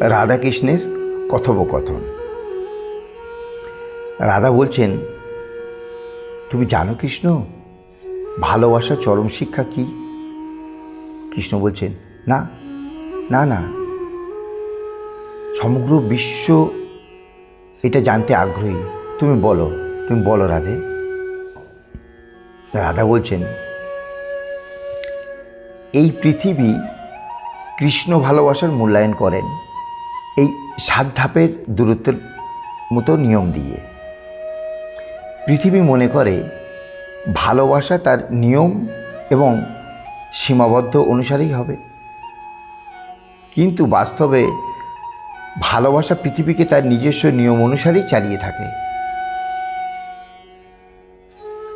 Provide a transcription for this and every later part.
রাধাকৃষ্ণের কথোপকথন। রাধা বলছেন, তুমি জানো কৃষ্ণ, ভালোবাসা চরম শিক্ষা কি? কৃষ্ণ বলছেন, না না না। সমগ্র বিশ্ব এটা জানতে আগ্রহী। তুমি বলো তুমি বলো রাধে। রাধা বলছেন, এই পৃথিবী কৃষ্ণ ভালোবাসার মূল্যায়ন করেন। এই সাত ধাপের দূরত্বের মতো নিয়ম দিয়ে। পৃথিবী মনে করে ভালোবাসা তার নিয়ম এবং সীমাবদ্ধ অনুসারেই হবে। কিন্তু বাস্তবে ভালোবাসা পৃথিবীকে তার নিজস্ব নিয়ম অনুসারেই চালিয়ে থাকে।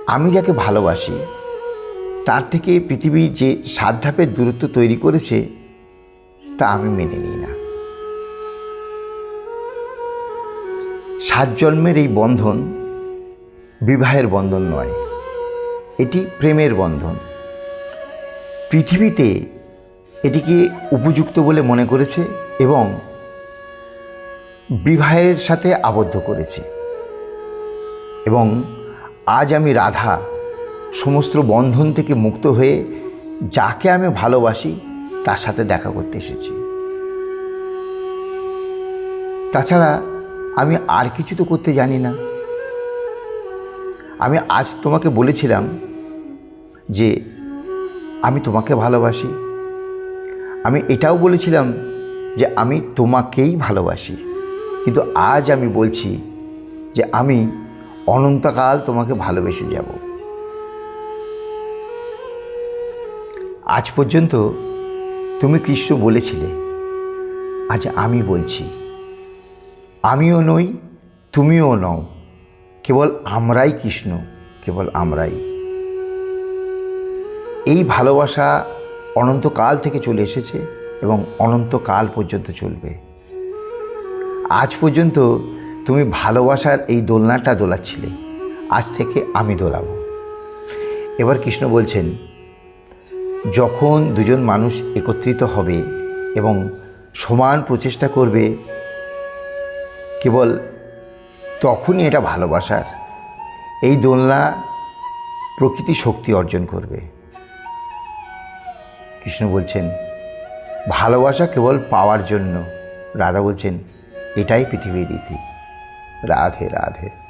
আমি যাকে ভালোবাসি, তার থেকে পৃথিবী যে সাত ধাপের দূরত্ব তৈরি করেছে, তা আমি মেনে নিই। সাত জন্মের এই বন্ধন বিবাহের বন্ধন নয়, এটি প্রেমের বন্ধন। পৃথিবীতে এটিকে উপযুক্ত বলে মনে করেছে এবং বিবাহের সাথে আবদ্ধ করেছে। এবং আজ আমি রাধা সমস্ত বন্ধন থেকে মুক্ত হয়ে যাকে আমি ভালোবাসি, তার সাথে দেখা করতে এসেছি। তাছাড়া আমি আর কিছু তো করতে জানি না। আমি আজ তোমাকে বলেছিলাম যে আমি তোমাকে ভালোবাসি। আমি এটাও বলেছিলাম যে আমি তোমাকেই ভালোবাসি। কিন্তু আজ আমি বলছি যে আমি অনন্তকাল তোমাকে ভালোবেসে যাব। আজ পর্যন্ত তুমি কৃষ্ণ বলেছিলে, আজ আমি বলছি। আমিও নই, তুমিও নও। কেবল আমরাই কৃষ্ণ, কেবল আমরাই। এই ভালোবাসা অনন্তকাল থেকে চলে এসেছে এবং অনন্তকাল পর্যন্ত চলবে। আজ পর্যন্ত তুমি ভালোবাসার এই দোলনাটা দোলাচ্ছিলে, আজ থেকে আমি দোলাবো। এবার কৃষ্ণ বলছেন, যখন দুজন মানুষ একত্রিত হবে এবং সমান প্রচেষ্টা করবে কেবল তখনই এটা ভালোবাসার। এই দোলনা প্রকৃতি শক্তি অর্জন করবে। কৃষ্ণ বলছেন, ভালোবাসা কেবল পাওয়ার জন্য। রাধা বলছেন, এটাই পৃথিবীর রীতি। রাধে রাধে।